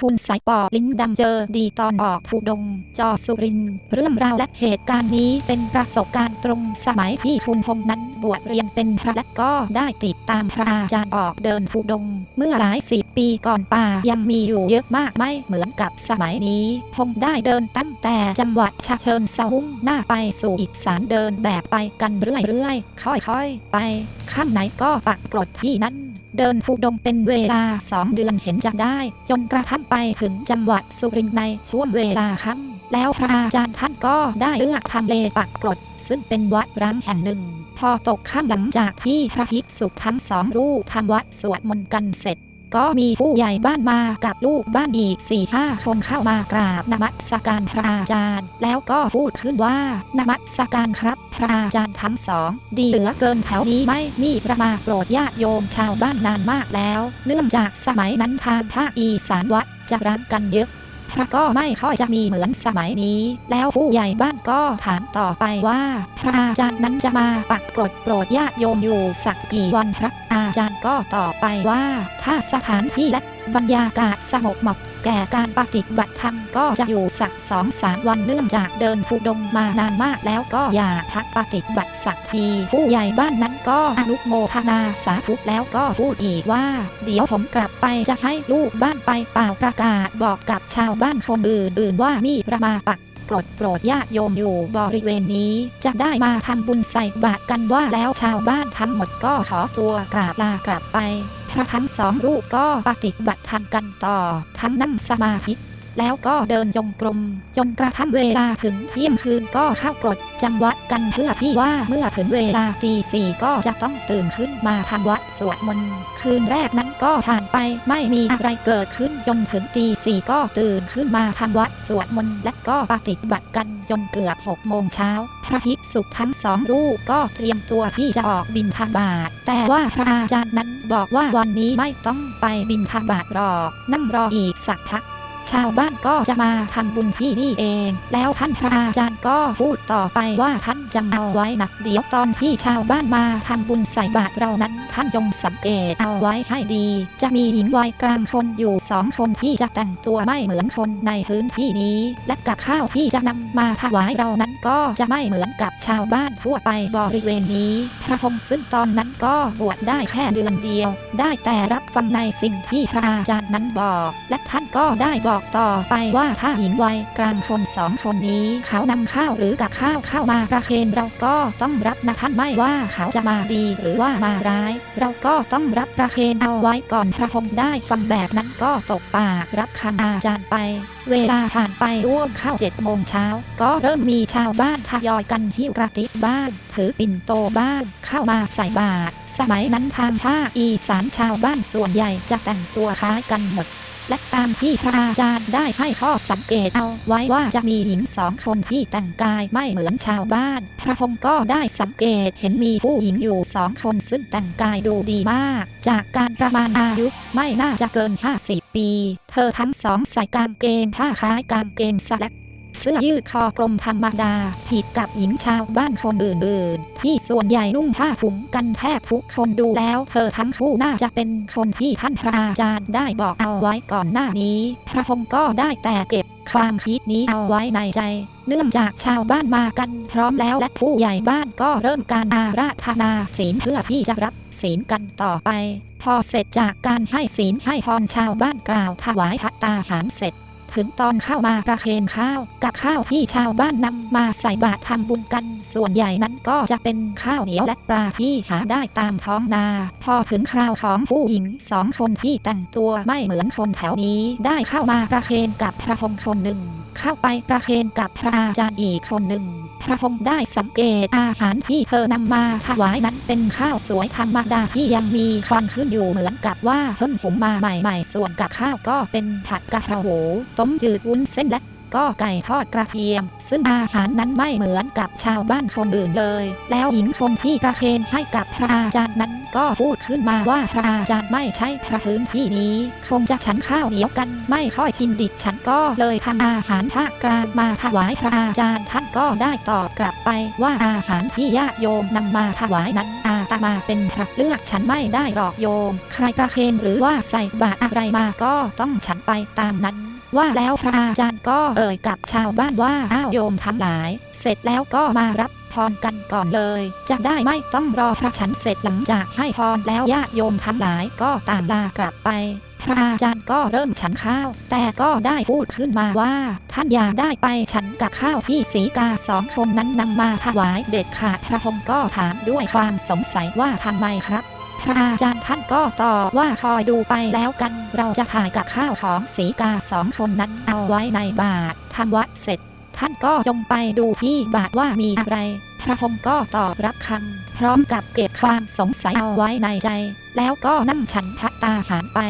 คุณสายปอลิ้นดำเจอดีตอนออกผู้ดง จอสุริน เรื่องราวและเหตุการณ์นี้เป็นประสบการณ์ตรงสมัยที่คุณพงษ์นั้นบวชเรียนเป็นพระและก็ได้ติดตามพระอาจารย์ออกเดินผู้ดง เมื่อหลายสิบปีก่อนป่ายังมีอยู่เยอะมากไม่เหมือนกับสมัยนี้ พงษ์ได้เดินตั้งแต่จังหวัดชาเชิญเซาหุ้งหน้าไปสู่อีสานเดินแบบไปกันเรื่อยๆ ค่อยๆ ไป ข้างไหนก็ปักกรดที่นั่น เดินภูดงเป็นเวลาสองเดือนเห็นจะได้ จนกระทั่งไปถึงจังหวัดสุรินทร์ในช่วงเวลาค่ำแล้วพระอาจารย์ท่านก็ได้เลือกทำเลปักกรด ซึ่งเป็นวัดร้างแห่งหนึ่ง พอตกค่ำหลังจากที่พระภิกษุทั้งสองรูปทำวัดสวดมนต์กันเสร็จ ก็มีผู้ใหญ่บ้านมากับลูกบ้านอีกสี่ห้าคนเข้ามากราบนมัสการพระอาจารย์ แล้วก็พูดขึ้นว่านมัสการครับ พระอาจารย์ทั้งสอง ดีเหลือเกินแถวนี้ไม่มีประมาโปรดญาติโยมชาวบ้านนานมากแล้ว เนื่องจากสมัยนั้นทางภาคอีสานวัดจะรักกันเยอะ พระก็ไม่ค่อยจะมีเหมือนสมัยนี้ แล้วผู้ใหญ่บ้านก็ถามต่อไปว่า พระอาจารย์นั้นจะมาปักกรดโปรดญาติโยมอยู่สักกี่วันพระอาจารย์ก็ตอบไปว่า ถ้าสถานที่และ บรรยากาศสงบเหมาะแก่การปฏิบัติธรรมก็จะอยู่สักสองสามวันเนื่องจากเดินภูดงมานานมากแล้วก็อยากพักปฏิบัติสักที ผู้ใหญ่บ้านนั้นก็อนุโมทนาสาธุแล้วก็พูดอีกว่า เดี๋ยวผมกลับไปจะให้ลูกบ้านไปเป่าประกาศบอกกับชาวบ้านคนอื่นๆว่ามีประมาปักกรดโปรดญาติโยมอยู่บริเวณนี้ จะได้มาทำบุญใส่บาตรกันว่าแล้วชาวบ้านทั้งหมดก็ขอตัวกราบลากลับไป พระทั้งสองรูปก็ปฏิบัติธรรมกันต่อ ทั้งนั่งสมาธิ แล้วก็เดินจงกรม จนกระทั่งเวลาถึงเที่ยงคืนก็เข้ากรดจำวัดกันเพื่อที่ว่าเมื่อถึงเวลาตีสี่ก็จะต้องตื่นขึ้นมาทำวัดสวดมนต์คืนแรกนั้นก็ผ่านไปไม่มีอะไรเกิดขึ้นจนถึงตีสี่ก็ตื่นขึ้นมาทำวัดสวดมนต์และก็ปฏิบัติกันจนเกือบหกโมงเช้าพระภิกษุทั้งสองรูปก็เตรียมตัวที่จะออกบินทบาทแต่ว่าพระอาจารย์นั้นบอกว่าวันนี้ไม่ต้องไปบินทบาทหรอกนั่งรออีกสักพัก ชาวบ้านก็จะมาทำบุญที่นี่เอง แล้วท่านพระอาจารย์ก็พูดต่อไปว่าท่านจำเอาไว้นะเดี๋ยวตอนที่ชาวบ้านมาทำบุญใส่บาตรเรานั้น ท่านจงสังเกตเอาไว้ให้ดี จะมีหญิงวัยกลางคนอยู่สองคนที่จะแต่งตัวไม่เหมือนคนในพื้นที่นี้ และกับข้าวที่จะนำมาถวายเรานั้นก็จะไม่เหมือนกับชาวบ้านทั่วไปบริเวณนี้ พระพงษ์ซึ่งตอนนั้นก็บวชได้แค่เดือนเดียว ได้แต่รับฟังในสิ่งที่พระอาจารย์นั้นบอก และท่านก็ได้บอกบอกต่อไปว่าถ้าหญิงวัยกลางคนสองคนนี้เขานำข้าวหรือกับข้าวเข้ามาประเคนเราก็ต้องรับนะท่านไม่ว่าเขาจะมาดีหรือว่ามาร้าย เราก็ต้องรับประเคนเอาไว้ก่อนพระพงษ์ได้ฟังแบบนั้นก็ตกปากรับคำอาจารย์ไป เวลาผ่านไปร่วมเข้าเจ็ดโมงเช้าก็เริ่มมีชาวบ้านทยอยกันหิ้วกระติบบ้านถือปิ่นโตบ้านเข้ามาใส่บาตรสมัยนั้นทางภาคอีสานชาวบ้านส่วนใหญ่จะแต่งตัวคล้ายกันหมด และตามที่พระอาจารย์ได้ให้ข้อสังเกตเอาไว้ว่าจะมีหญิงสองคนที่แต่งกายไม่เหมือนชาวบ้าน พระพงศ์ก็ได้สังเกตเห็นมีผู้หญิงอยู่สองคนซึ่งแต่งกายดูดีมาก จากการประมาณอายุไม่น่าจะเกิน 50 ปี เธอทั้งสองใส่กางเกงผ้าคล้ายกางเกงสแลก เสื้อยืดคอกลมธรรมดา ผิดกับหญิงชาวบ้านคนอื่นๆ ที่ส่วนใหญ่นุ่งผ้าถุงกันแทบทุกคนดูแล้ว เธอทั้งคู่น่าจะเป็นคนที่ท่านพระอาจารย์ได้บอกเอาไว้ก่อนหน้านี้ พระพงศ์ก็ได้แต่เก็บความคิดนี้เอาไว้ในใจ เนื่องจากชาวบ้านมากันพร้อมแล้วและผู้ใหญ่บ้านก็เริ่มการอาราธนาศีลเพื่อที่จะรับศีลกันต่อไป พอเสร็จจากการให้ศีลให้พรชาวบ้านกล่าวถวายพัตตาหารเสร็จ ถึงตอนเข้ามาประเคนข้าว กับข้าวที่ชาวบ้านนำมาใส่บาตรทำบุญกัน ส่วนใหญ่นั้นก็จะเป็นข้าวเหนียวและปลาที่หาได้ตามท้องนา พอถึงคราวของผู้หญิงสองคนที่แต่งตัวไม่เหมือนคนแถวนี้ได้เข้ามาประเคนกับพระพงศ์คนหนึ่ง เข้าไปประเคนกับพระอาจารย์อีกคนหนึ่ง พระพงศ์ได้สังเกตอาหารที่เธอนำมาถวายนั้นเป็นข้าวสวยธรรมดาที่ยังมีควันขึ้นอยู่เหมือนกับว่าเพิ่งหุงมาใหม่ๆ ส่วนกับข้าวก็เป็นผัดกะเพราหมูต้มจืดวุ้นเส้นและ ก็ไก่ทอดกระเทียม ซึ่งอาหารนั้นไม่เหมือนกับชาวบ้านคนอื่นเลย แล้วหญิงคนที่ประเคนให้กับพระอาจารย์นั้นก็พูดขึ้นมาว่าพระอาจารย์ไม่ใช่พระพื้นที่นี้ คงจะฉันข้าวเหนียวกันไม่ค่อยชินดิฉันก็เลยทำอาหารภาคกลางมาถวายพระอาจารย์ท่านก็ได้ตอบกลับไปว่าอาหารที่ญาติโยมนำมาถวายนั้นอาตมาเป็นพระเลือกฉันไม่ได้หรอกโยม ใครประเคนหรือว่าใส่บาตรอะไรมาก็ต้องฉันไปตามนั้น ว่าแล้วพระอาจารย์ก็เอ่ยกับชาวบ้านว่าอ้าวโยมทั้งหลาย เสร็จแล้วก็มารับพรกันก่อนเลย จะได้ไม่ต้องรอพระฉันเสร็จหลังจากให้พรแล้วญาติโยมทั้งหลายก็ต่ามลากลับไป พระอาจารย์ก็เริ่มฉันข้าว แต่ก็ได้พูดขึ้นมาว่า ท่านอย่าได้ไปฉันกับข้าวที่สีกาสองคนนั้นนำมาถวายเด็ดขาดพระพงศ์ก็ถามด้วยความสงสัยว่าทำไมครับ พระอาจารย์ท่านก็ตอบว่าคอยดูไปแล้วกัน เราจะถ่ายกับข้าวของสีกาสองคนนั้นเอาไว้ในบาตรทำวัดเสร็จ ท่านก็จงไปดูที่บาทว่ามีอะไร พระพงก็ตอบรับคำพร้อมกับเก็บความสงสัยเอาไว้ในใจ แล้วก็นั่งฉันพัตตาหารไป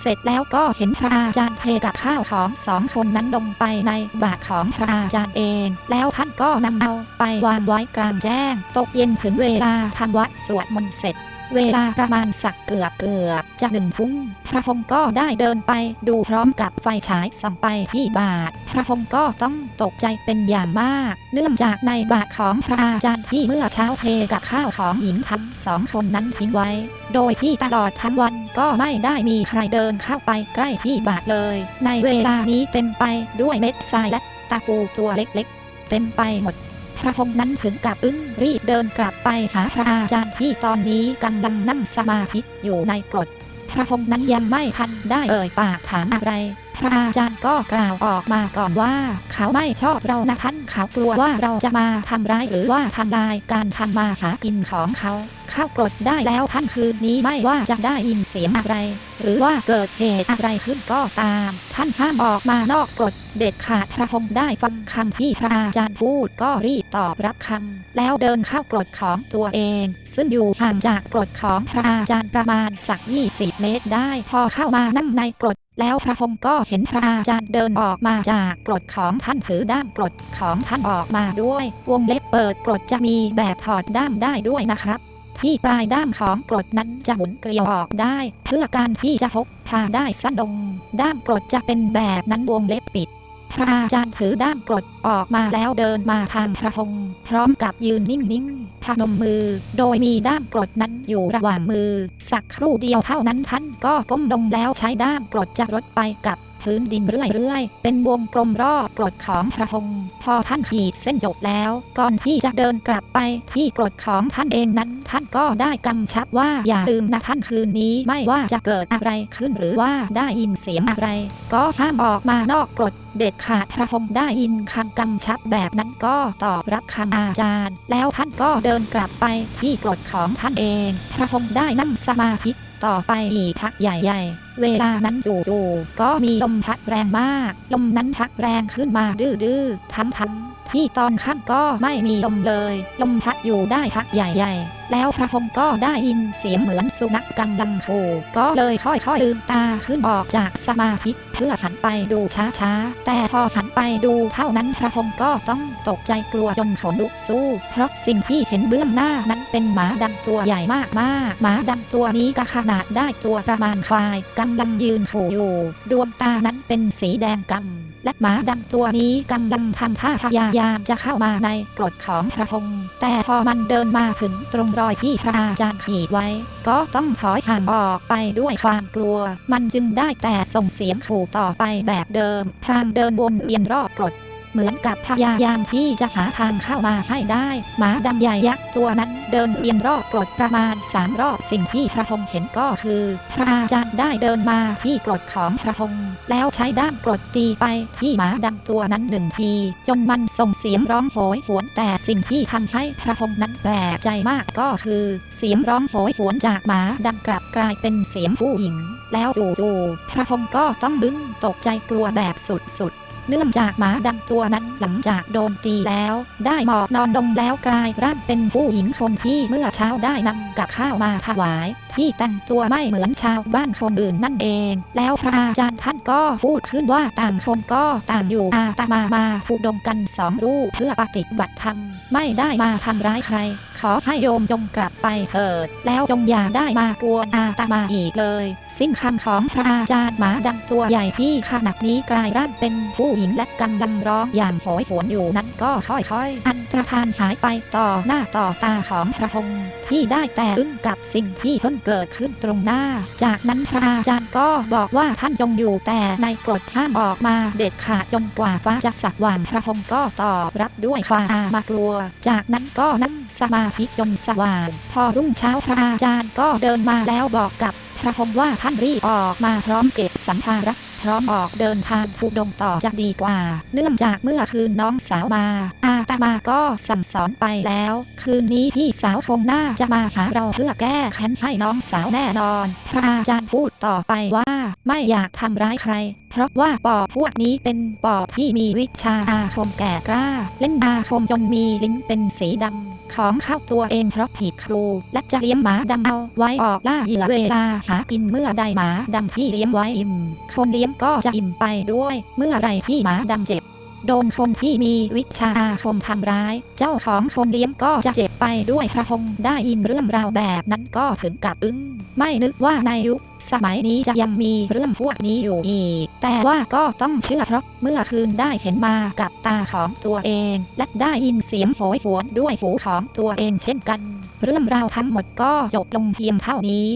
เสร็จแล้วก็เห็นพระอาจารย์เทกับข้าวของสองคนนั้นลงไปในบาทของพระอาจารย์เอง แล้วท่านก็นำเอาไปวางไว้กลางแจ้ง ตกเย็นถึงเวลาทำวัดสวดมนต์เสร็จ เวลาประมาณสักเกือบเกือบจะหนึ่งทุ่มพระพงศ์ก็ได้เดินไปดูพร้อมกับไฟฉายส่องไปที่บาท พระพงศ์ก็ต้องตกใจเป็นอย่างมาก เนื่องจากในบาทของพระอาจารย์ที่เมื่อเช้าเทกับข้าวของหญิงทั้งสองคนนั้นทิ้งไว้ โดยที่ตลอดทั้งวันก็ไม่ได้มีใครเดินเข้าไปใกล้ที่บาทเลย ในเวลานี้เต็มไปด้วยเม็ดทรายและตะปูตัวเล็กๆ เต็มไปหมด พระองค์นั้นถึงกับอึ้งรีบเดินกลับไปหาพระอาจารย์ที่ตอนนี้กำลังนั่งสมาธิอยู่ในกฎพระองค์นั้นยังไม่ทันได้เอ่ยปากถามอะไร พระอาจารย์ก็กล่าวออกมาก่อนว่า เขาไม่ชอบเรานะท่านเขากลัวว่าเราจะมาทำร้ายหรือว่าทำลายการทำมาหากินของเขา เข้ากรดได้แล้วท่านคืนนี้ไม่ว่าจะได้ยินเสียงอะไร หรือว่าเกิดเหตุอะไรขึ้นก็ตาม ท่านห้ามออกมานอกกรดเด็ดขาดพระพงศ์ได้ฟังคำที่พระอาจารย์พูดก็รีบตอบรับคำแล้วเดินเข้ากรดของตัวเอง ซึ่งอยู่ห่างจากกรดของพระอาจารย์ประมาณสัก 20 เมตรได้พอเข้ามานั่งในกรดแล้วพระพงศ์ก็เห็นพระอาจารย์เดินออกมาจากกรดของท่านถือด้ามกรดของท่านออกมาด้วย วงเล็บเปิดกรดจะมีแบบถอดด้ามได้ด้วยนะครับ ที่ปลายด้ามของกรดนั้นจะหมุนเกลียวออกได้ เพื่อการที่จะพกพาได้สั้นลง ด้ามกรดจะเป็นแบบนั้นวงเล็บปิด พระอาจารย์ถือด้ามกรดออกมาแล้วเดินมาทางพระพงศ์พร้อมกับยืนนิ่งๆพนมมือ โดยมีด้ามกรดนั้นอยู่ระหว่างมือ สักครู่เดียวเท่านั้นท่านก็ก้มลงแล้วใช้ด้ามกรดจะรดไปกับ พื้นดินเรื่อยๆ เป็นวงกลมรอบกรดของพระพงศ์พอท่านขีดเส้นจบแล้ว ก่อนที่จะเดินกลับไปที่กรดของท่านเองนั้น ท่านก็ได้กำชับว่าอย่าลืมนะท่านคืนนี้ไม่ว่าจะเกิดอะไรขึ้นหรือว่าได้ยินเสียงอะไร ก็ห้ามออกมานอกกรดเด็ดขาดพระพงศ์ได้ยินคำกำชับแบบนั้นก็ตอบรับคำอาจารย์ แล้วท่านก็เดินกลับไปที่กรดของท่านเอง พระพงศ์ได้นั่งสมาธิ ต่อไปอีกพักใหญ่ๆ เวลานั้นจู่ๆก็มีลมพัดแรงมาก ลมนั้นพัดแรงขึ้นมาดื้อๆทั้งๆ ที่ตอนค่ำก็ไม่มีลมเลย ลมพัดอยู่ได้พักใหญ่ ๆ แล้วพระพงศ์ก็ได้ยินเสียงเหมือนสุนัขกำลังโหก็เลยค่อยๆลืมตาขึ้นออกจากสมาธิเพื่อหันไปดูช้าๆ แต่พอหันไปดูเท่านั้นพระพงศ์ก็ต้องตกใจกลัวจนขนลุกสู้ เพราะสิ่งที่เห็นเบื้องหน้านั้นเป็นหมาดำตัวใหญ่มากๆหมาดำตัวนี้ก็ขนาดได้ตัวประมาณควายกำลังยืนขู่อยู่ ดวงตานั้นเป็นสีแดงกำ และหมาดำตัวนี้กำลังทำท่าพยายามจะเข้ามาในกรดของพระพงศ์แต่พอมันเดินมาถึงตรงรอยที่พระอาจารย์ขีดไว้ ก็ต้องถอยห่างออกไปด้วยความกลัว มันจึงได้แต่ส่งเสียงขู่ต่อไปแบบเดิมพรางเดินวนเวียนรอบกรด เหมือนกับพยายามที่จะหาทางเข้ามาให้ได้ หมาดำใหญ่ยักษ์ตัวนั้นเดินเวียนรอบกรดประมาณสามรอบสิ่งที่พระพงเห็นก็คือ พระอาจารย์ได้เดินมาที่กรดของพระพงแล้วใช้ด้ามกรดตีไปที่หมาดำตัวนั้นหนึ่งที จนมันส่งเสียงร้องโหยหวนแต่สิ่งที่ทำให้พระพงนั้นแปลกใจมากก็คือ เสียงร้องโหยหวนจากหมาดำกลับกลายเป็นเสียงผู้หญิง แล้วจู่ๆพระพงก็ต้องดึงตกใจกลัวแบบสุดๆ เนื่องจากหมาดำตัวนั้นหลังจากโดนตีแล้ว ได้หมอบนอนลงแล้วกลายร่างเป็นผู้หญิงคนที่เมื่อเช้าได้นำกับข้าวมาถวาย ที่แต่งตัวไม่เหมือนชาวบ้านคนอื่นนั่นเอง แล้วพระอาจารย์ท่านก็พูดขึ้นว่าต่างคนก็ต่างอยู่อาตมามาผูดงกันสองรูปเพื่อปฏิบัติธรรม ไม่ได้มาทำร้ายใคร ขอให้โยมจงกลับไปเถิด แล้วจงอย่าได้มากวนอาตมาอีกเลยสิ้นคำของพระอาจารย์หมาดำตัวใหญ่ที่ขณะนี้กลายร่างเป็นผู้หญิงและกำลังร้องอย่างโหยหวนอยู่นั้นก็ค่อยๆ อันตรธานหายไปต่อหน้าต่อตาของพระพงษ์ที่ได้แต่อึ้งกับสิ่งที่เพิ่งเกิดขึ้นตรงหน้า จากนั้นพระอาจารย์ก็บอกว่าท่านจงอยู่แต่ในกฎห้ามออกมาเด็ดขาดจนกว่าฟ้าจะสว่างพระพงษ์ก็ตอบรับด้วยความอามากลัว จากนั้นก็นั่งสมาธิจนสว่าง พอรุ่งเช้าพระอาจารย์ก็เดินมาแล้วบอกกับพระพงษ์ว่าท่านรีบออกมาพร้อมเก็บสัมภาระ พร้อมออกเดินทางภูดงต่อจะดีกว่า เนื่องจากเมื่อคืนน้องสาวมาอาตมาก็สั่งสอนไปแล้ว คืนนี้พี่สาวคงน่าจะมาหาเราเพื่อแก้แค้นให้น้องสาวแน่นอน พระอาจารย์พูดต่อไปว่า ไม่อยากทำร้ายใคร เพราะว่าปอบพวกนี้เป็นปอบที่มีวิชาอาคมแก่กล้า เล่นอาคมจนมีลิ้นเป็นสีดำของเข้าตัวเองเพราะผิดครู และจะเลี้ยงหมาดำเอาไว้ออกล่าเหยื่อเวลาหากินเมื่อใดหมาดำที่เลี้ยงไว้อิ่ม คนเลี้ยงก็จะอิ่มไปด้วย เมื่อไรที่หมาดำเจ็บโดนคนที่มีวิชาอาคมทำร้าย เจ้าของคนเลี้ยงก็จะเจ็บไปด้วยพระพงได้ยินเรื่องราวแบบนั้นก็ถึงกับอึ้ง ไม่นึกว่าในยุค สมัยนี้จะยังมีเรื่องพวกนี้อยู่อีก แต่ว่าก็ต้องเชื่อเพราะเมื่อคืนได้เห็นมากับตาของตัวเอง และได้ยินเสียงโหยหวนด้วยหูของตัวเองเช่นกัน เรื่องราวทั้งหมดก็จบลงเพียงเท่านี้